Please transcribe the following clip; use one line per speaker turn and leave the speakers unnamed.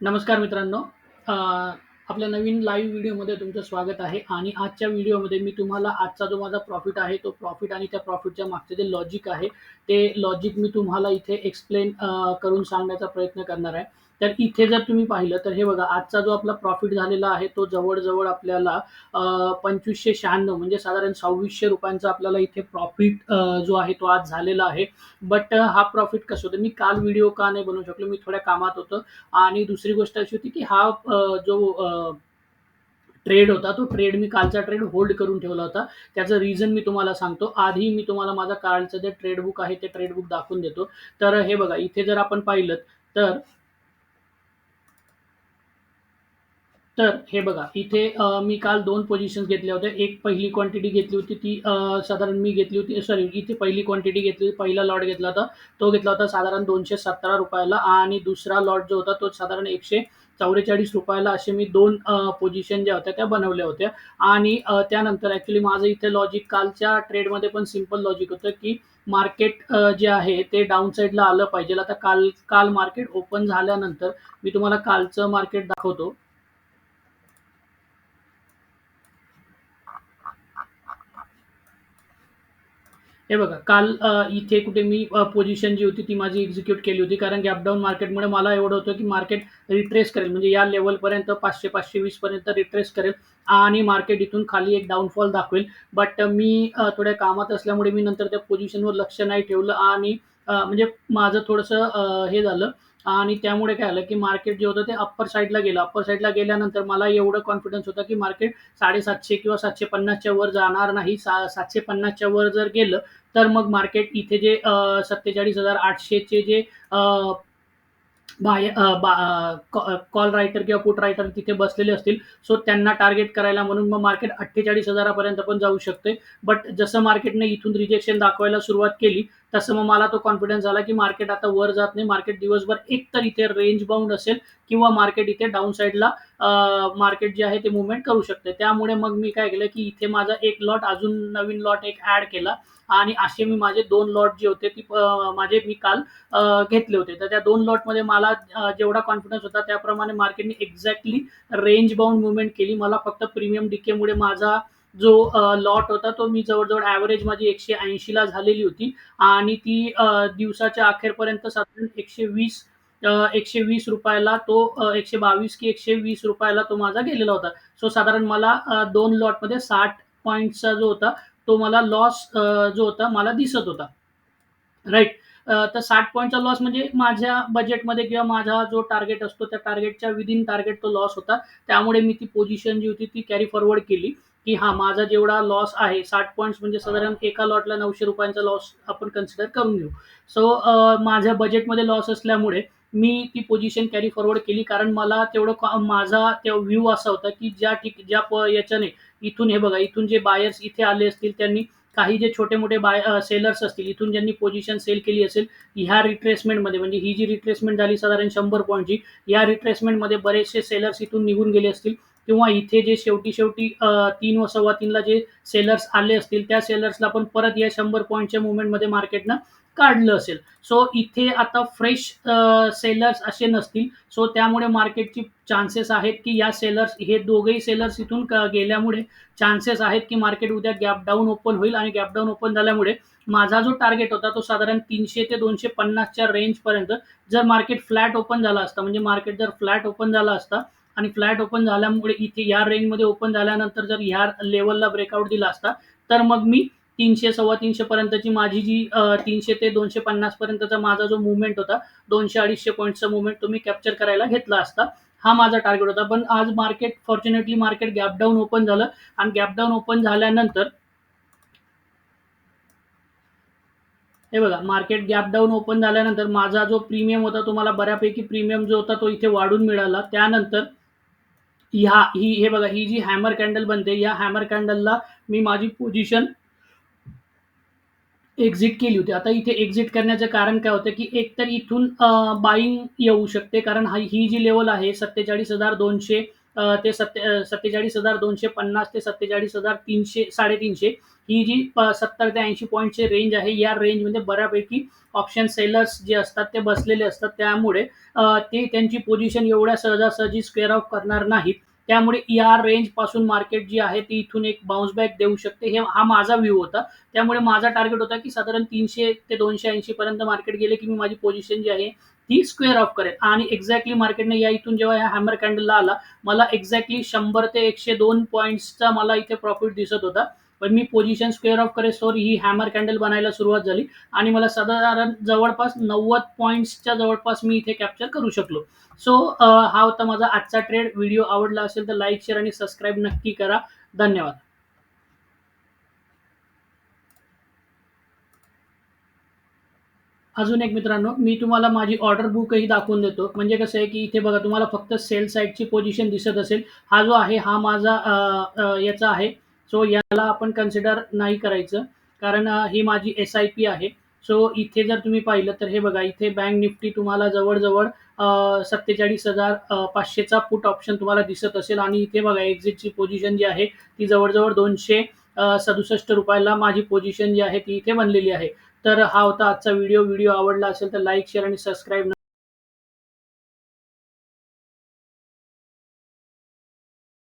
नमस्कार मित्रांनो. आपल्या नवीन लाईव्ह व्हिडिओमध्ये तुमचं स्वागत आहे आणि आजच्या व्हिडिओमध्ये मी तुम्हाला आजचा जो माझा प्रॉफिट आहे, तो प्रॉफिट आणि त्या प्रॉफिटच्या मागचे जे लॉजिक आहे, ते लॉजिक मी तुम्हाला इथे एक्सप्लेन करून सांगण्याचा प्रयत्न करणार आहे. तर इथे जर तुम्ही पाहिलं तर हे बघा आजचा जो आपला प्रॉफिट झालेला आहे, तो जवळजवळ आपल्याला पंचवीसशे शहाण्णव म्हणजे साधारण सव्वीसशे रुपयांचा आपल्याला इथे प्रॉफिट जो आहे तो आज झालेला आहे. बट हा प्रॉफिट कसं होतं, मी काल व्हिडिओ का नाही बनवू शकलो, मी थोड्या कामात होतो आणि दुसरी गोष्ट अशी होती, की हा जो ट्रेड होता, तो ट्रेड मी कालचा ट्रेड होल्ड करून ठेवला होता. त्याचं रिझन मी तुम्हाला सांगतो. आधी मी तुम्हाला माझा कालचं जे ट्रेड बुक आहे, ते ट्रेड बुक दाखवून देतो. तर हे बघा, इथे जर आपण पाहिलंत तर तर हे बघा, इथे मी काल दोन पोझिशन्स घेतल्या होत्या. एक पहिली क्वांटिटी घेतली होती ती साधारण मी घेतली होती सॉरी इथे पहिली क्वांटिटी घेतली होती. पहिला लॉट घेतला होता. तो घेतला होता साधारण दोनशे सतरा रुपयाला आणि दुसरा लॉट जो होता तो साधारण एकशे चौवेचाळीस रुपयाला असे मी दोन पोझिशन ज्या होत्या त्या बनवल्या होत्या आणि त्यानंतर ॲक्च्युली माझं इथे लॉजिक कालच्या ट्रेडमध्ये पण सिंपल लॉजिक होतं, की मार्केट जे आहे ते डाऊन साईडला आलं पाहिजे. आता काल काल मार्केट ओपन झाल्यानंतर मी तुम्हाला कालचं मार्केट दाखवतो. हे बघा, काल इथे कुठे मी पोझिशन जी होती ती माझी एक्झिक्यूट केली होती. कारण गॅपडाऊन मार्केटमुळे मला एवढं होतं, की मार्केट रिट्रेस करेल. म्हणजे या लेवलपर्यंत पाचशे पाचशे वीसपर्यंत रिट्रेस करेल आणि मार्केट इथून खाली एक डाऊनफॉल दाखवेल. बट मी थोड्या कामात असल्यामुळे मी नंतर त्या पोझिशनवर लक्ष नाही ठेवलं आणि म्हणजे माझं थोडंसं हे झालं आणि त्यामुळे काय झालं, की मार्केट जे होतं ते अप्पर साईडला गेलं. अप्पर साईडला गेल्यानंतर मला एवढं कॉन्फिडन्स होता, की मार्केट 750 किंवा सातशे पन्नासच्या वर जाणार नाही. सा सातशे पन्नासच्या वर जर गेलं, तर मग मार्केट इथे जे सत्तेचाळीस हजार आठशेचे जे अ, बाय बा कॉ कॉल रायटर किंवा पुट रायटर तिथे बसलेले असतील. सो त्यांना टार्गेट करायला म्हणून मग मार्केट अठ्ठेचाळीस हजारापर्यंत पण जाऊ शकते. बट जसं मार्केटने इथून रिजेक्शन दाखवायला सुरुवात केली, तसं मग मला तो कॉन्फिडन्स झाला, की मार्केट आता वर जात नाही. मार्केट दिवसभर एक तर इथे रेंज बाउंड असेल किंवा मार्केट इथे डाऊन साईडला मार्केट जे आहे ते मुवमेंट करू शकते. त्यामुळे मग मी काय केलं, की इथे माझा एक लॉट अजून नवीन लॉट एक ॲड केला आणि असे मी माझे दोन लॉट जे होते ती माझे मी काल घेतले होते. तर त्या दोन लॉटमध्ये मला जेवढा कॉन्फिडन्स होता त्याप्रमाणे मार्केटने एक्झॅक्टली रेंज बाउंड मुवमेंट केली. मला फक्त प्रीमियम डिकेमुळे माझा जो लॉट होता तो मी जवळजवळ ॲव्हरेज माझी एकशे ऐंशीला झालेली होती आणि ती दिवसाच्या अखेरपर्यंत साधारण एकशे वीस एकशे वीस रुपयाला तो एकशे बावीस की ₹120 ला तो माझा गेलेला होता. सो साधारण मला दोन लॉटमध्ये साठ पॉईंटचा जो होता, तो मला लॉस जो होता मला दिसत होता. राईट तर साठ पॉईंटचा लॉस म्हणजे माझ्या बजेटमध्ये किंवा माझा जो टार्गेट असतो, त्या टार्गेटच्या विदिन टार्गेट तो लॉस होता. त्यामुळे मी ती पोझिशन जी होती ती कॅरी फॉरवर्ड केली, की हां, माझा जेवढा लॉस आहे साठ पॉईंट्स म्हणजे साधारण एका लॉटला नऊशे रुपयांचा लॉस आपण कन्सिडर करून घेऊ. सो माझ्या बजेटमध्ये लॉस असल्यामुळे मी ती पोझिशन कॅरी फॉरवर्ड केली. कारण मला तेवढं कॉ माझा ते व्ह्यू असा होता, की ज्या ठिक ज्या प याच्याने इथून हे बघा, इथून जे बायर्स इथे आले असतील, त्यांनी काही जे छोटे-मोठे बाय सेलर्स असतील, इथून ज्यांनी पोझिशन सेल केली असेल, ह्या रिट्रेसमेंटमध्ये म्हणजे ही जी रिट्रेसमेंट झाली साधारण शंभर पॉईंटची या रिट्रेसमेंटमध्ये बरेचसे सेलर्स इथून निघून गेले असतील किंवा इथे जे शेवटी-शेवटी तीन व सव्वा तीनला जे सेलर्स आले असतील, त्या सेलर्सला पण परत या शंभर पॉईंटच्या मुवमेंटमध्ये मार्केटनं काढलं असेल. सो इथे आता फ्रेश सेलर्स असे नसतील. सो त्यामुळे मार्केटची चान्सेस आहेत, की या सेलर्स हे दोघेही सेलर्स इथून गेल्यामुळे चान्सेस आहेत, की मार्केट उद्या गॅप डाऊन ओपन होईल आणि गॅप डाऊन ओपन झाल्यामुळे माझा जो टार्गेट होता तो साधारण तीनशे ते दोनशे पन्नासच्या रेंजपर्यंत जर मार्केट फ्लॅट ओपन झाला असता, म्हणजे मार्केट जर फ्लॅट ओपन झाला असता आणि फ्लॅट ओपन झाल्यामुळे इथे या रेंजमध्ये ओपन झाल्यानंतर जर ह्या लेवलला ब्रेकआउट दिला असता, तर मग मी तीनशे सव्वा तीनशे पर्यंतची माझी जी तीनशे ते दोनशे पन्नास पर्यंतचा माझा जो मुवमेंट होता, दोनशे अडीचशे पॉइंटचा मुवमेंट तुम्ही कॅप्चर करायला घेतला असता. हा माझा टार्गेट होता. पण आज market fortunately market gap down open झालं आणि गॅपडाऊन ओपन झाल्यानंतर हे बघा, मार्केट गॅप डाऊन ओपन झाल्यानंतर माझा जो प्रीमियम होता, तुम्हाला बऱ्यापैकी प्रीमियम जो होता, तो इथे वाढून मिळाला. त्यानंतर ह्या ही हे बघा, ही जी हॅमर कॅन्डल बनते, या हॅमर कॅन्डलला मी माझी पोझिशन एक्झिट केली होती. आता इथे एक्झिट करण्याचं कारण काय होतं, की एकतर इथून बाईंग येऊ शकते. कारण हा ही जी लेवल आहे सत्तेचाळीस हजार दोनशे ते सत्ते सत्तेचाळीस हजार दोनशे पन्नास ते सत्तेचाळीस हजार तीनशे साडेतीनशे ही जी सत्तर ते ऐंशी पॉईंटची रेंज आहे या रेंजमध्ये बऱ्यापैकी ऑप्शन सेलर्स जे असतात ते बसलेले असतात. त्यामुळे ते त्यांची पोझिशन एवढ्या सहजासहजी स्क्वेअर ऑफ करणार नाहीत. त्यामुळे या रेंजपासून मार्केट जी आहे ती इथून एक बाउन्स बॅक देऊ शकते. हे हा माझा व्ह्यू होता. त्यामुळे माझा टार्गेट होता की साधारण तीनशे ते दोनशे ऐंशी पर्यंत मार्केट गेले की मी माझी पोझिशन जी आहे ती स्क्वेअर ऑफ करेल. आणि एक्झॅक्टली मार्केटने या इथून जेव्हा ह्या हॅमर कॅन्डलला आला मला एक्झॅक्टली शंभर ते एकशे दोन पॉईंट्सचा मला इथे प्रॉफिट दिसत होता. पण मी पोझिशन स्क्वेअर ऑफ करेस्तोवर ही हॅमर कॅन्डल बनायला सुरुवात झाली. आणि मला साधारण जवळपास नव्वद पॉईंट्सच्या जवळपास मी इथे कॅप्चर करू शकलो. सो हा होता माझा आजचा ट्रेड व्हिडिओ आवडला असेल तर लाईक शेअर आणि सबस्क्राईब नक्की करा. धन्यवाद. अजून एक मित्रांनो मी तुम्हाला माझी ऑर्डर बुकही दाखवून देतो. म्हणजे कसं आहे की इथे बघा तुम्हाला फक्त सेल साईडची पोझिशन दिसत असेल. हा जो आहे हा माझा याचा आहे. सो याला आपण कन्सिडर नाही करायचं. कारण ही माझी एस आय पी आहे. सो इथे जर तुम्ही पाहिलं तर हे बघा इथे बँक निफ्टी तुम्हाला जवळजवळ सत्तेचाळीस हजार पाचशेचा पुट ऑप्शन तुम्हाला दिसत असेल. आणि इथे बघा एक्झिटची पोझिशन जी आहे ती जवळजवळ दोनशे सदुसष्ट रुपयाला माझी पोझिशन जी आहे ती इथे बनलेली आहे. तर हा होता आजचा व्हिडिओ व्हिडिओ आवडला असेल तर लाईक शेअर आणि सबस्क्राईब